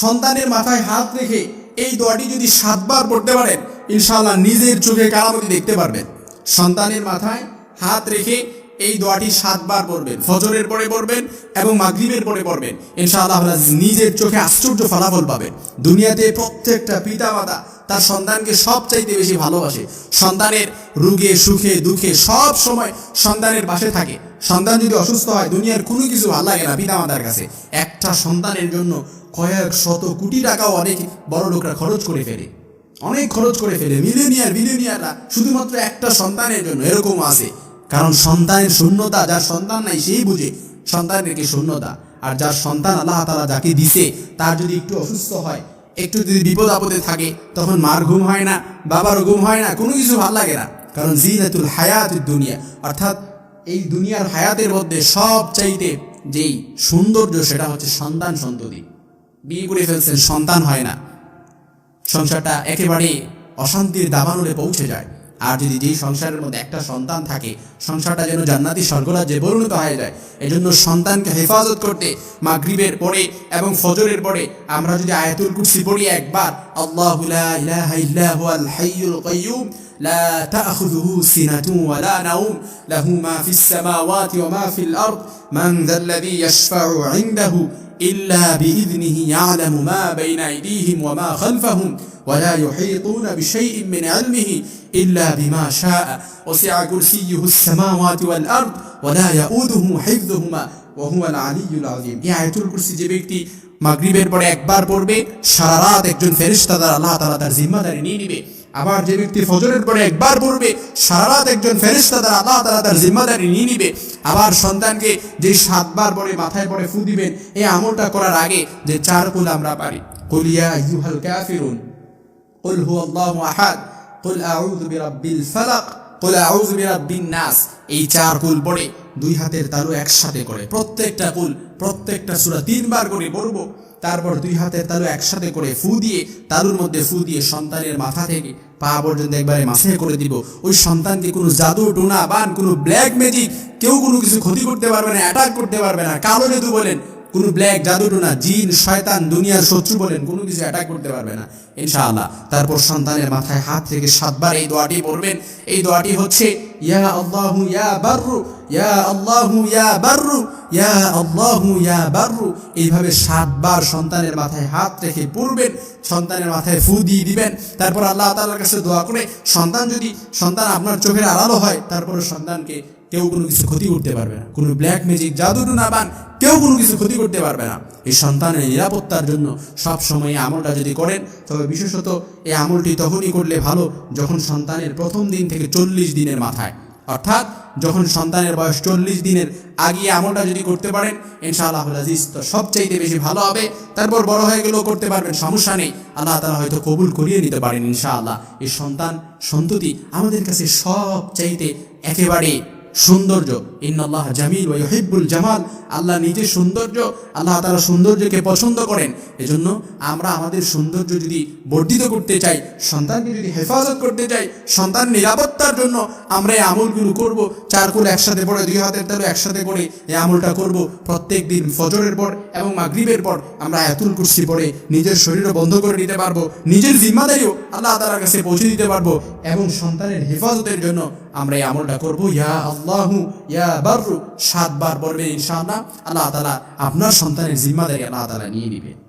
সন্তানের মাথায় হাত রেখে এই দোয়াটি যদি সাতবার পড়তে পারেন ইনশাল্লাহ নিজের চোখে কারামতি দেখতে পারবেন। সন্তানের মাথায় হাত রেখে এই দোয়াটি সাতবার পড়বেন। ফজরের পরে পড়বেন এবং মাগরিবের পরে পড়বেন। ইনশাআল্লাহ আল্লাহ নিজের চোখে আশ্চর্য ফলাফল পাবেন। দুনিয়াতে প্রত্যেকটা পিতা মাতা তার সন্তানকে সবচাইতে বেশি ভালোবাসে। সন্তানের রোগে, সুখে, দুঃখে সব সময় সন্তানের পাশে থাকে। সন্তান যদি অসুস্থ হয়, দুনিয়ার কোনো কিছু ভালো লাগে না পিতা মাতার কাছে। একটা সন্তানের জন্য কয়েক শত কোটি টাকাও অনেক বড় লোকরা খরচ করে ফেলে। অনেক খরচ করে ফেলে। মিলেনিয়ার বিলিয়নিয়াররা শুধুমাত্র একটা সন্তানের জন্য এরকম আছে। কারণ সন্তানের শূন্যতা, যার সন্তান নাই সেই বুঝে সন্তানের কি শূন্যতা। আর যার সন্তান আল্লাহ তালা যাকে দিছে, তার যদি একটু অসুস্থ হয়, একটু যদি বিপদ আপদে থাকে, তখন মার ঘুম হয় না, বাবার ঘুম হয় না, কোনো কিছু ভালো লাগে না। কারণ জিনাতুল হায়াত দুনিয়া। অর্থাৎ এই দুনিয়ার হায়াতের মধ্যে সব চাইতে যেই সৌন্দর্য, সেটা হচ্ছে সন্তান সন্ততি বিয়ে করে ফেলছেন, সন্তান হয় না। সংসারটা একেবারে অশান্তির দাবানলে পৌঁছে যায়। আর যদি যেই সংসারের মধ্যে একটা সন্তান থাকে, সংসারটা যেন জান্নাতি স্বর্গরাজ্যে পরিণত হয়ে যায়, এজন্য সন্তানকে হেফাজত করতে মাগরিবের পরে এবং ফজরের পরে আমরা যদি আয়াতুল কুরসি পড়ি একবার, আল্লাহ ইলাহা ইল্লাহুল লা তাখুযুহু সিনাতুন ওয়া লা নাওম লাহু মা ওয়া মা ফিল إلا بإذنه يعلم ما بين أيديهم وما خلفهم ولا يحيطون بشيء من علمه إلا بما شاء وسع كرسيه السماوات والأرض ولا يؤوده حفظهما وهو العلي العظيم এই আয়াতুল কুরসি যে ব্যক্তি মাগরিবের পরে একবার পড়বে সারা রাত একজন ফেরেশতা দ্বারা আল্লাহ তাআলা তার জিম্মাদারি নিয়ে নিবে আবার যে ব্যক্তি ফজরের পরে একবার পড়বে সারা রাত একজন ফেরেশতা দ্বারা আল্লাহ তাআলা তার জিম্মাদারি নিয়ে নিবে আবার সন্তানকে যে সাতবার পরে মাথায় পরে ফু দিবেন এই আমলটা করার আগে যে চার কুল আমরা পারি কুলিয়া আইয়ুহাল কাফিরুন قل هو الله احد قل اعوذ برب الفلق قل اعوذ برب الناس এই চার কুল পড়ে দুই হাতের তালু একসাথে করে প্রত্যেকটা কুল প্রত্যেকটা সূরা তিনবার করে পড়বো তারপর দুই হাতের তালু একসাথে করে ফু দিয়ে, তালুর মধ্যে ফু দিয়ে সন্তানের মাথা থেকে পা পর্যন্ত একবারে মাথায় করে দিব। ওই সন্তানকে কোনো জাদু টোনা বান, কোনো ব্ল্যাক ম্যাজিক, কেউ কোনো কিছু ক্ষতি করতে পারবে না, অ্যাটাক করতে পারবে না। কালো জাদু বলেন, কোনো ব্ল্যাক জাদু না জিন, শয়তান, দুনিয়ার শত্রু বলেন, কোনো কিছু অ্যাটাক করতে পারবে না। ইনশাআল্লাহ। তারপর সন্তানের মাথায় হাত থেকে সাতবার এই দোয়াটি পড়বেন। এই দোয়াটি হচ্ছে, ইয়া আল্লাহু ইয়া বাররু এইভাবে সাতবার সন্তানের মাথায় হাত রেখে পড়বেন, সন্তানের মাথায় ফু দিয়ে দিবেন। তারপর আল্লাহ কাছে দোয়া করে, সন্তান যদি, সন্তান আপনার চোখের আড়ালো হয় তারপর সন্তানকে কেউ কোনো কিছু ক্ষতি করতে পারবে না। কোনো ব্ল্যাক ম্যাজিক না কেউ কোনো কিছু ক্ষতি করতে পারবে না। এই সন্তানের নিরাপত্তার জন্য সব সময় এই আমলটা যদি করেন, তবে বিশেষত এই আমলটি তখনই করলে ভালো, যখন সন্তানের প্রথম দিন থেকে চল্লিশ দিনের মাথায়। অর্থাৎ যখন সন্তানের বয়স চল্লিশ দিনের, আগিয়ে আমলটা যদি করতে পারেন, ইনশাআল্লাহ আজিজ তো সবচাইতে বেশি ভালো হবে। তারপর বড় হয়ে গেলেও করতে পারবেন, সমস্যা নেই। আল্লাহ তারা হয়তো কবুল করিয়ে নিতে পারেন, ইনশাআল্লাহ। এই সন্তান সন্ততি আমাদের কাছে সব চাইতে একেবারে সৌন্দর্য। ইন্নাল্লাহ জামিল ওয়া ইউহিব্বুল জামাল। আল্লাহ নিজে সৌন্দর্য, আল্লাহ তাআলা সৌন্দর্যকে পছন্দ করেন। এজন্য আমরা আমাদের সৌন্দর্য যদি বর্ধিত করতে চাই, সন্তানকে যদি হেফাজত করতে চাই, সন্তান নিরাপত্তার জন্য আমরা এই আমলগুলো করব। চার কুল একসাথে পড়ে, দুই হাতের তালু একসাথে করে এই আমলটা করব। প্রত্যেক দিন ফজরের পর এবং মাগরিবের পর আমরা এতুল কুরসি পড়ে নিজের শরীরও বন্ধ করে নিতে পারব, নিজের জিম্মাদারিও আল্লাহ তাআলার কাছে পৌঁছে দিতে পারব এবং সন্তানের হেফাজতের জন্য আমরা এই আমলটা করব, ইয়া আল্লাহ, ইয়া বারু সাতবার বলবেন ইনশাআল্লাহ। আল্লাহ তালা আপনার সন্তানের জিম্মাদারি আল্লাহ তালা নিয়ে নেবে